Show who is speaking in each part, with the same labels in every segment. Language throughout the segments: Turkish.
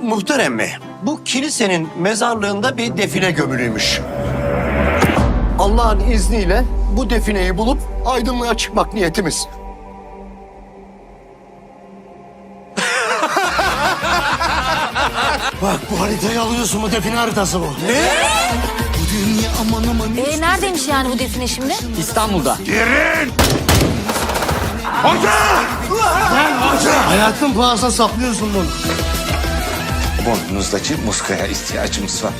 Speaker 1: Muhterem mi? Bu kilisenin mezarlığında bir define gömülüymüş. Allah'ın izniyle bu defineyi bulup aydınlığa çıkmak niyetimiz. Bak bu haritayı alıyorsun bu define haritası bu.
Speaker 2: Ee, neredeymiş yani bu define şimdi?
Speaker 3: İstanbul'da.
Speaker 1: Hayatın pahasına saplıyorsun bunu.
Speaker 4: Boynunuzdaki muskaya ihtiyacımız var.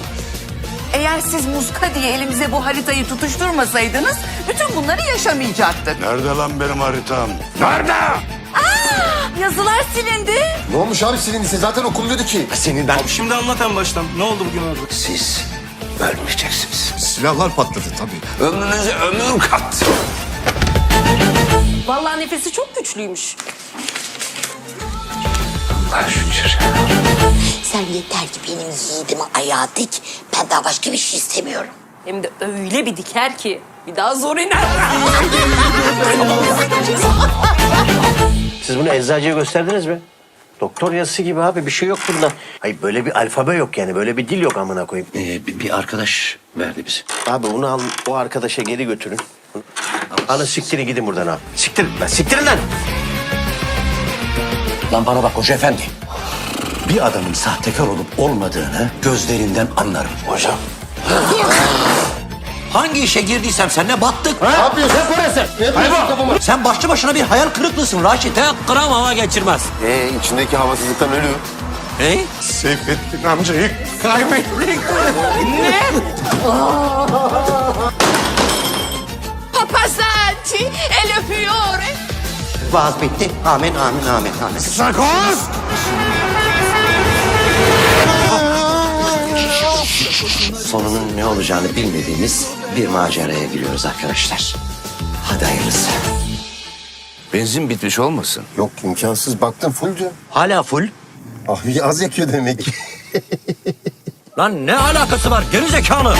Speaker 5: Eğer siz muska diye elimize bu haritayı tutuşturmasaydınız bütün bunları yaşamayacaktık.
Speaker 6: Nerede lan benim haritam?
Speaker 5: Yazılar silindi.
Speaker 7: Ne olmuş abi silindiyse zaten okunmuyordu ki.
Speaker 1: Senin ben...
Speaker 3: Şimdi anlat en baştan. Ne oldu bugün orada?
Speaker 4: Siz ölmeyeceksiniz.
Speaker 7: Silahlar patladı tabii.
Speaker 4: Ömrünüze ömür kattı.
Speaker 2: Vallahi nefesi çok güçlüymüş.
Speaker 4: Şükür.
Speaker 8: Sen yeter ki benim yiğidimi ayağa dik. Ben daha başka bir şey istemiyorum.
Speaker 2: Hem de öyle bir diker ki bir daha zor iner.
Speaker 1: Siz bunu eczacıya gösterdiniz mi? Doktor yazısı gibi abi bir şey yok bunda. Hayır böyle bir alfabe yok yani böyle bir dil yok amına koyayım.
Speaker 4: Ee, bir, bir arkadaş verdi bizi.
Speaker 1: Abi onu al o arkadaşa geri götürün. Alın siktirin gidin buradan abi. Siktirin lan siktirin lan.
Speaker 4: Lan bana bak hoca efendi. Bir adamın sahtekar olup olmadığını gözlerinden anlarım. Hocam. Hangi işe girdiysem seninle battık.
Speaker 7: Ne yapıyorsun? Ne parası? Ne yapıyorsun kafama?
Speaker 4: Sen başlı başına bir hayal kırıklığısın Raşit. He?
Speaker 3: Gram hava geçirmez.
Speaker 7: Ee, içindeki havasızlıktan ölüyor.
Speaker 4: Hey?
Speaker 6: Seyfettin amcayı kaybettik.
Speaker 5: Papazanti el öpüyor.
Speaker 1: Vaaz bitti. Amin amin amin amin.
Speaker 6: Sakız!
Speaker 4: Olacağını bilmediğimiz bir maceraya giriyoruz arkadaşlar. Hadi hayırlısı. Benzin bitmiş olmasın?
Speaker 7: Yok imkansız. Baktım full diyor.
Speaker 4: Hala full.
Speaker 7: Abi az yakıyor demek ki.
Speaker 4: Lan ne alakası var geri zekalı?